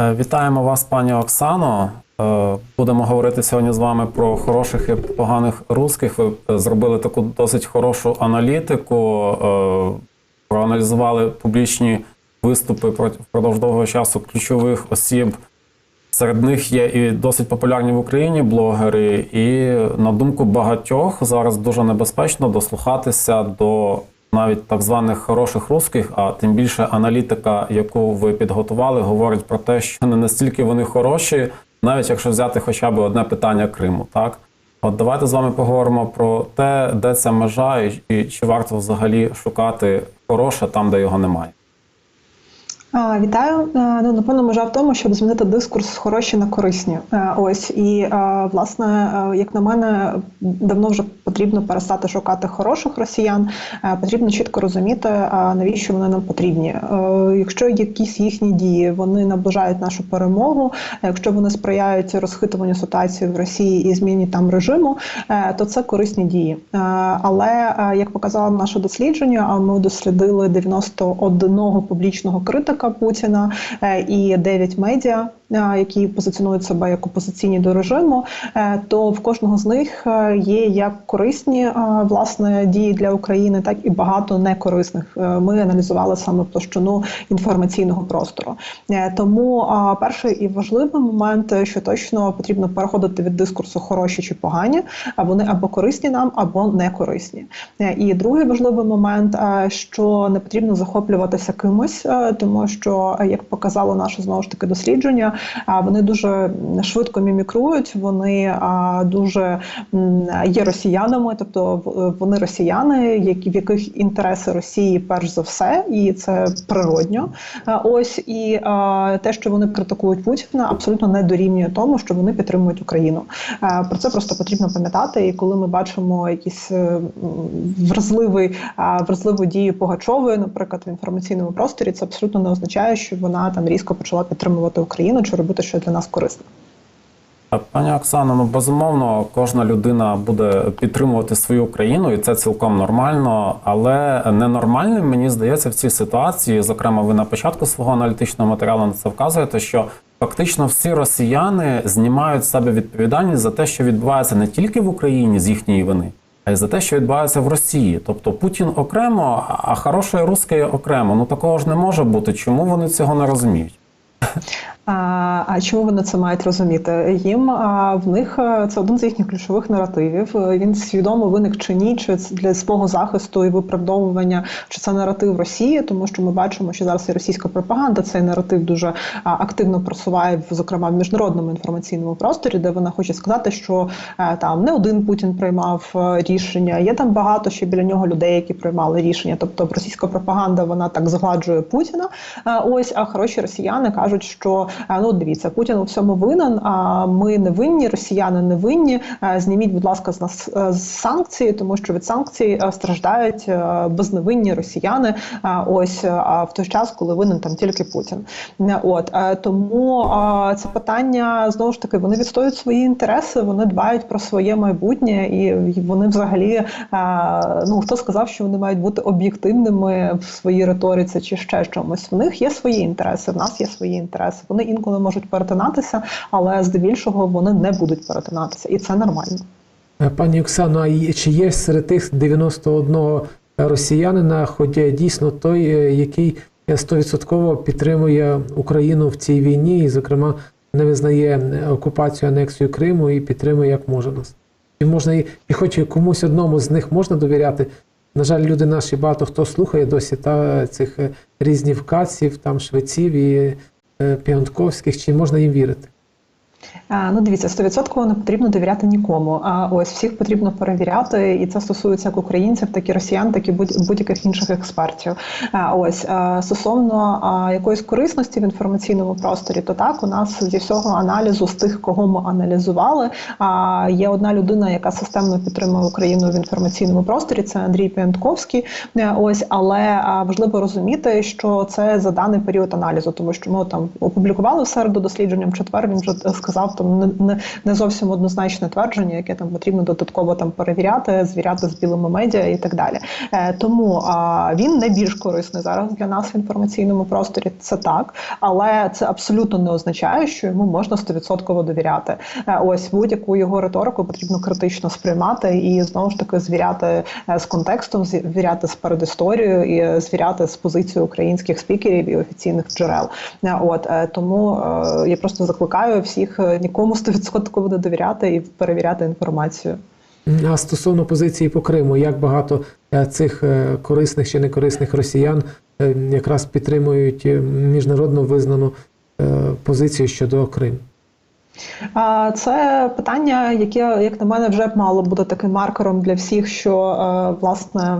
Е, Вітаємо вас, пані Оксано. Е, Будемо говорити сьогодні з вами про хороших і поганих русських. Ви е, зробили таку досить хорошу аналітику, проаналізували публічні виступи впродовж довгого часу ключових осіб. Серед них є і досить популярні в Україні блогери, і на думку багатьох зараз дуже небезпечно дослухатися до навіть так званих хороших русських, а тим більше аналітика, яку ви підготували, говорить про те, що не настільки вони хороші, навіть якщо взяти хоча б одне питання Криму. Так, от давайте з вами поговоримо про те, де ця межа, і, і чи варто взагалі шукати хороше там, де його немає. Вітаю. Ну напевно, межа в тому, щоб змінити дискурс хороші на корисні. Е, Ось і е, власне, е, як на мене, давно вже потрібно перестати шукати хороших росіян. Е, Потрібно чітко розуміти, навіщо вони нам потрібні. Е, Якщо якісь їхні дії вони наближають нашу перемогу, якщо вони сприяють розхитуванню ситуації в Росії і зміні там режиму, е, то це корисні дії. Е, Але е, як показало наше дослідження, а ми дослідили 91 публічного критика Путіна е, і 9 медіа. Е, Які позиціонують себе як опозиційні до режиму, е, то в кожного з них е, є як корисні власне дії для України, так і багато некорисних. Ми аналізували саме площину інформаційного простору. Тому перший і важливий момент, що точно потрібно переходити від дискурсу хороші чи погані, а вони або корисні нам, або не корисні. І другий важливий момент, що не потрібно захоплюватися кимось, тому що, як показало наше знову ж таки дослідження, вони дуже швидко мімікрують, вони дуже є росіянами, тобто вони росіяни, які в яких інтереси Росії перш за все, і це природньо. Ось і те, що вони критикують Путіна, абсолютно не дорівнює тому, що вони підтримують Україну. Про це просто потрібно пам'ятати. І коли ми бачимо якісь е, м, вразливий вразливу дію Пугачової, наприклад, в інформаційному просторі, це абсолютно не означає, що вона там різко почала підтримувати Україну чи робити щось для нас корисне. Пані Оксано, ну безумовно, кожна людина буде підтримувати свою країну, і це цілком нормально. Але ненормальним мені здається в цій ситуації, зокрема, ви на початку свого аналітичного матеріалу на це вказуєте, що фактично всі росіяни знімають з себе відповідальність за те, що відбувається не тільки в Україні з їхньої вини, а й за те, що відбувається в Росії. Тобто Путін окремо, а хороше русське окремо. Ну такого ж не може бути. Чому вони цього не розуміють? А, чому вони це мають розуміти? Їм в них це один з їхніх ключових наративів. Е, Він свідомо виник чи ні, чи для свого захисту і виправдовування, чи це наратив Росії, тому що ми бачимо, що зараз і російська пропаганда цей наратив дуже активно просуває, зокрема в міжнародному інформаційному просторі, де вона хоче сказати, що е, там не один Путін приймав е, рішення. Є там багато ще біля нього людей, які приймали рішення. Тобто російська пропаганда вона так згладжує Путіна. Е, Ось а хороші росіяни кажуть, що е, ну дивіться, Путін у всьому винен. А ми не винні, росіяни не винні. Е, Зніміть, будь ласка, з нас е, санкції, тому що від санкцій е, страждають безневинні росіяни. Ось а в той час, коли винен там тільки Путін. От тому це питання знову ж таки вони відстоюють свої інтереси, вони дбають про своє майбутнє, і вони взагалі ну хто сказав, що вони мають бути об'єктивними в своїй риториці чи ще чомусь. В них є свої інтереси, в нас є свої інтереси. Вони інколи можуть перетинатися, але здебільшого вони не будуть перетинатися, і це нормально. Е, Пані Оксано, а чи є серед тих 91 росіянина, хоч дійсно той, е, який стовідсотково підтримує Україну в цій війні, і, зокрема, не визнає е, окупацію анексію Криму і підтримує як може нас? Чи можна і, і хоч комусь одному з них можна довіряти? На жаль, люди наші багато хто слухає досі та цих е, різних каців, там швеців і піонтковських, чи можна їм вірити? Ну, дивіться, стовідсотково не потрібно довіряти нікому. А ось всіх потрібно перевіряти, і це стосується як українців, так і росіян, так і будь- будь-яких інших експертів. Ось стосовно якоїсь корисності в інформаційному просторі, то так у нас зі всього аналізу з тих, кого ми аналізували, є одна людина, яка системно підтримує Україну в інформаційному просторі. Це Андрій Піантковський. Е, Ось, але важливо розуміти, що це за даний період аналізу, тому що ми там опублікували в середу дослідження, в четвер він вже сказав сказав, там не, не, не зовсім однозначне твердження, яке там потрібно додатково там перевіряти, звіряти з білими медіа і так далі. Е, тому а, він не більш корисний зараз для нас в інформаційному просторі. Це так, але це абсолютно не означає, що йому можна стовідсотково довіряти. Е, ось будь-яку його риторику потрібно критично сприймати і знову ж таки звіряти е, з контекстом, звіряти з передісторією і е, звіряти з позицією українських спікерів і офіційних джерел. Е, От е, тому е, я просто закликаю всіх нікому стовідсотково не довіряти і перевіряти інформацію. А стосовно позиції по Криму, як багато е, цих е, корисних чи некорисних росіян е, якраз підтримують е, міжнародно визнану е, позицію щодо Криму? Це питання, яке, як на мене, вже б мало бути таким маркером для всіх, що е, власне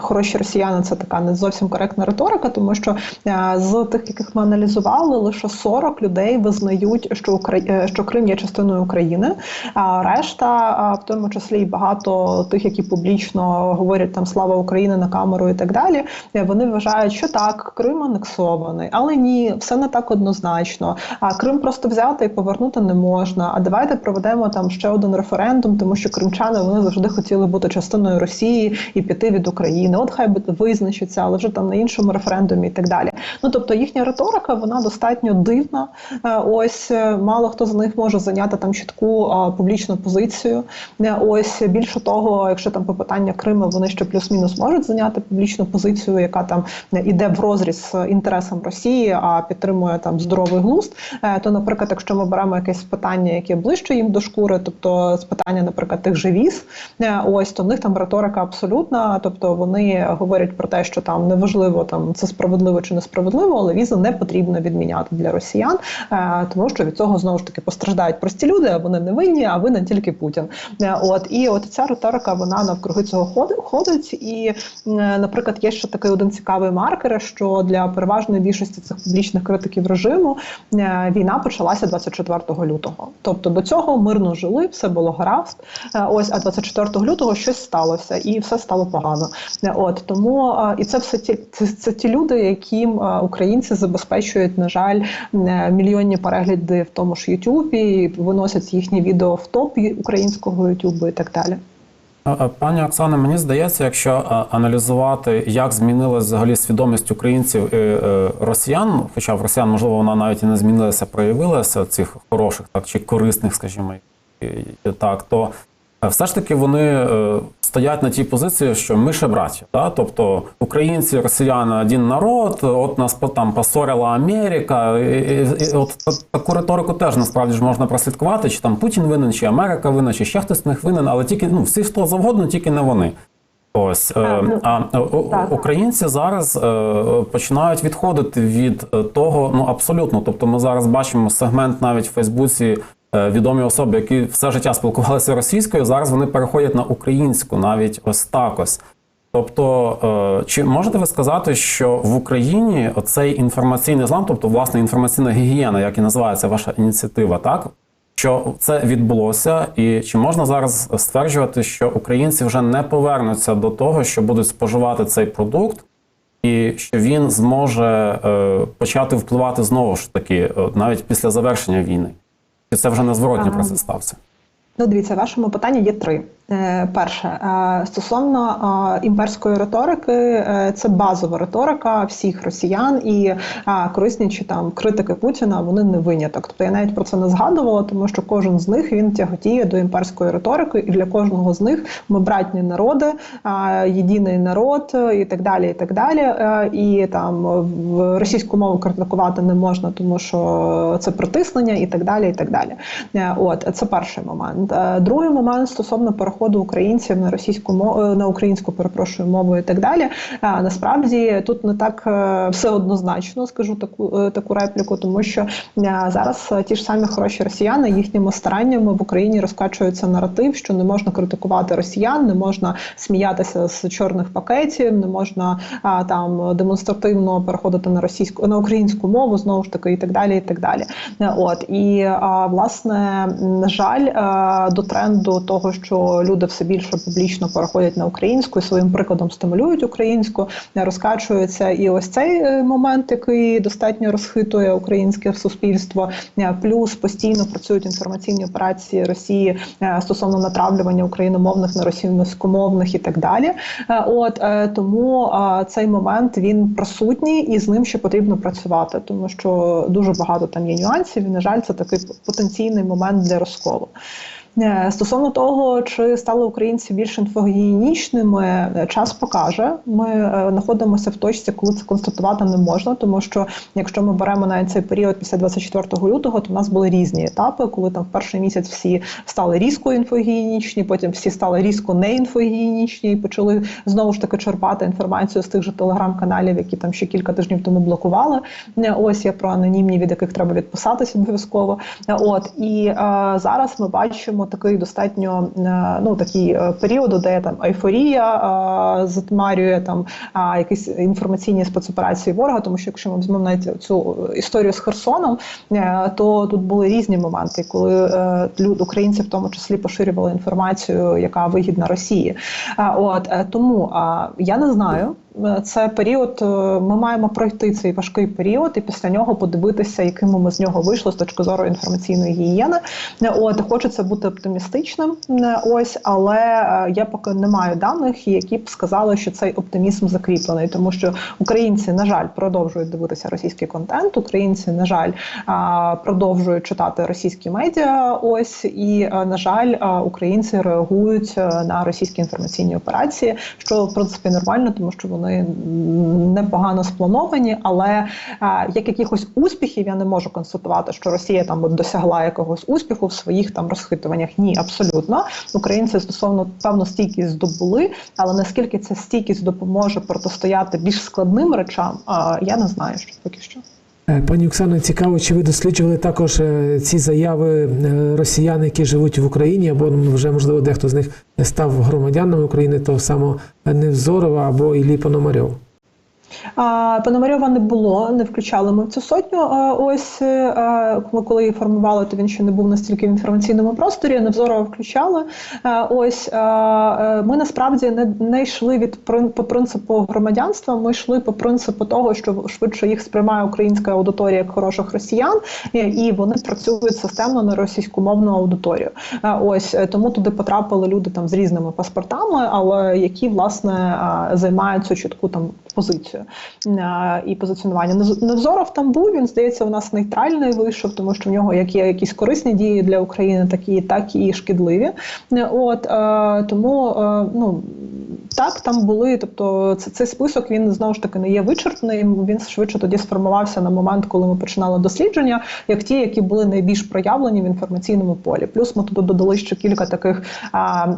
хороші росіяни це така не зовсім коректна риторика, тому що е, з тих, яких ми аналізували, лише 40 людей визнають, що Украї... е, що Крим є частиною України. А решта, в тому числі і багато тих, які публічно говорять там слава Україні на камеру і так далі. Вони вважають, що так, Крим анексований, але ні, все не так однозначно. А Крим просто взяти і повернути не можна. А давайте проведемо там ще один референдум, тому що кримчани вони завжди хотіли бути частиною Росії і піти від України. От хай би визначиться, але вже там на іншому референдумі і так далі. Ну тобто їхня риторика вона достатньо дивна. Е, Ось е, мало хто з них може зайняти там чітку публічну позицію. Е, Ось більше того, якщо там по питання Криму вони ще плюс-мінус можуть зайняти публічну позицію, яка там іде в розріз з інтересам Росії, а підтримує там здоровий глузд. То, наприклад, якщо ми беремо якесь питання, яке ближче їм до шкури, тобто з питання, наприклад, тих же віз, е, ось то в них там риторика абсолютна. Тобто вони говорять про те, що там неважливо там це справедливо чи несправедливо, але візи не потрібно відміняти для росіян, е, тому що від цього знову ж таки постраждають прості люди, а вони не винні, а винен тільки Путін. Е, От і от ця риторика вона навкруги цього ходи- ходить. І, наприклад, є ще такий один цікавий маркер, що для переважної більшості цих публічних критиків режиму війна почалася 24 лютого. Тобто до цього мирно жили, все було гаразд. Е, Ось, а 24 лютого щось сталося, і все стало погано. Е, От тому е, і це все ті це, це ті люди, яким українці забезпечують, на жаль, мільйонні перегляди в тому ж Ютубі, виносять їхні відео в топ українського Ютубу і так далі. А, а, Пані Оксане, мені здається, якщо аналізувати, як змінилася взагалі свідомість українців і е, росіян, хоча в росіян, можливо, вона навіть і не змінилася, проявилася цих хороших, так чи корисних, скажімо, так, то е, все ж таки вони е, стоять на тій позиції, що ми ще браття. Да? Тобто українці, росіяни один народ, от нас там посорила Америка. І, і, і от таку риторику теж насправді ж можна прослідкувати, чи там Путін винен, чи Америка винна, чи ще хтось з них винен, але тільки ну всі хто завгодно, тільки не вони. Ось е, А, ну, а е, так. українці зараз е, починають відходити від е, того, ну абсолютно. Тобто, ми зараз бачимо сегмент навіть в Фейсбуці. Е, Відомі особи, які все життя спілкувалися російською, зараз вони переходять на українську, навіть ось так ось. Тобто, е, чи можете ви сказати, що в Україні оцей інформаційний злам, тобто власне інформаційна гігієна, як і називається ваша ініціатива, так що це відбулося, і чи можна зараз стверджувати, що українці вже не повернуться до того, що будуть споживати цей продукт, і що він зможе е, почати впливати знову ж таки, навіть після завершення війни? Чи це вже незворотній зворотній процес стався? Ну, дивіться, в вашому питанні є три. Е, Перше, е, стосовно е, імперської риторики, це базова риторика всіх росіян і корисні чи там критики Путіна вони не виняток. Тобто я навіть про це не згадувала, тому що кожен з них він тяготіє до імперської риторики, і для кожного з них ми братні народи, єдиний народ і так далі. І так далі. І там в російську мову критикувати не можна, тому що це притиснення і так далі. І так далі. От це перший момент. Другий момент стосовно переходу українців на російську мову на українську перепрошую мову і так далі. Е, Насправді тут не так е, все однозначно, скажу таку е, таку репліку, тому що е, зараз е, ті ж самі хороші росіяни їхніми стараннями в Україні розкачується наратив, що не можна критикувати росіян, не можна сміятися з чорних пакетів, не можна там демонстративно переходити на російську на українську мову, знову ж таки, і так далі. І так далі. Е, От і власне, на жаль, е, до тренду того, що люди все більше публічно переходять на українську і своїм прикладом стимулюють українську, розкачується. І ось цей е, момент, який достатньо розхитує українське суспільство, е, плюс постійно працюють інформаційні операції Росії е, стосовно натравлювання україномовних на російськомовних і так далі. От тому цей момент він присутній і з ним ще потрібно працювати, тому що дуже багато там є нюансів. І на жаль, це такий потенційний момент для розколу. Е, Стосовно того, чи стали українці більш інфогігієнічними, час покаже. Ми е, знаходимося в точці, коли це констатувати не можна, тому що якщо ми беремо навіть цей період після 24 лютого, то в нас були різні етапи, коли там в перший місяць всі стали різко інфогігієнічні, потім всі стали різко неінфогігієнічні і почали знову ж таки черпати інформацію з тих же телеграм-каналів, які там ще кілька тижнів тому блокували. Е, Ось я про анонімні, від яких треба відписатися обов'язково. От і е, зараз ми бачимо такий достатньо е, ну такий е, період, де там ейфорія е, затмарює там якісь інформаційні спецоперації ворога. Тому що якщо ми візьмемо навіть цю історію з Херсоном, то тут були різні моменти, коли люд українці в тому числі поширювали інформацію, яка вигідна Росії. От тому я не знаю. Це період, е, ми маємо пройти цей важкий період, і після нього подивитися, якими ми з нього вийшли з точки зору інформаційної гігієни. От хочеться бути оптимістичним. е, Ось, але е, я поки не маю даних, які б сказали, що цей оптимізм закріплений, тому що українці, на жаль, продовжують дивитися російський контент. Українці, на жаль, продовжують читати російські медіа. Ось і на жаль, українці реагують на російські інформаційні операції, що в принципі нормально, тому що вони м, непогано сплановані. Але е, як якихось успіхів я не можу констатувати, що Росія там досягла якогось успіху в своїх там розхитуваннях. Ні, абсолютно. Українці стосовно певно стійкість здобули, але наскільки ця стійкість допоможе протистояти більш складним речам, а, я не знаю, що поки що. Е, Пані Оксано, цікаво, чи ви досліджували також е, ці заяви е, росіян, які живуть в Україні, або ну, вже можливо дехто з них став громадянами України, того самого Невзорова або Іллі Пономарьов? Пономарьова не було, не включали ми в цю сотню. Ось е, ми коли її формували, то він ще не був настільки в інформаційному просторі. Невзорова включали. Е, Ось е, е, ми насправді не, не йшли від по принципу громадянства. Ми йшли по принципу того, що швидше їх сприймає українська аудиторія як хороших росіян, і- і вони працюють системно на російськомовну аудиторію. Е, Ось е, тому туди потрапили люди там з різними паспортами, але які власне е, займають цю чітку там позицію е, і позиціонування. Невзоров там був. Він здається, у нас нейтральний вийшов, тому що в нього як є якісь корисні дії для України, такі так і шкідливі. Е, От е, тому е, ну. Так, там були, тобто це- цей список він знову ж таки не є вичерпним. Він швидше тоді сформувався на момент, коли ми починали дослідження, як ті, які були найбільш проявлені в інформаційному полі. Плюс ми туди додали ще кілька таких,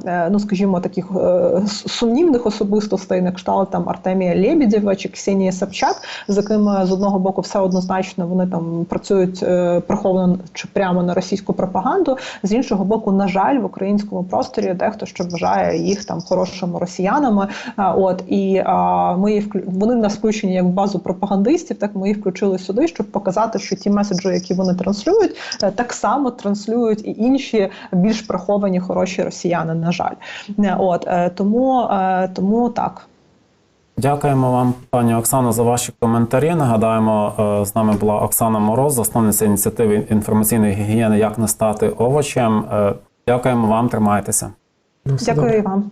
е, ну скажімо, таких е, сумнівних особистостей, на кшталт там Артемія Лєбідєва чи Ксенія Собчак, з якими з одного боку все однозначно вони там працюють е, приховано чи прямо на російську пропаганду. З іншого боку, на жаль, в українському просторі дехто ще вважає їх там хорошими росіянами. А, От і а, ми їх вони в нас включені як в базу пропагандистів. Так ми їх включили сюди, щоб показати, що ті меседжі, які вони транслюють, е, так само транслюють і інші більш приховані хороші росіяни. На жаль, Е, от е, тому, е, тому так. Дякуємо вам, пані Оксано, за ваші коментарі. Нагадаємо, е, з нами була Оксана Мороз, засновниця ініціативи інформаційної гігієни Як не стати овочем. Е, Дякуємо вам, тримайтеся. Дякую і вам.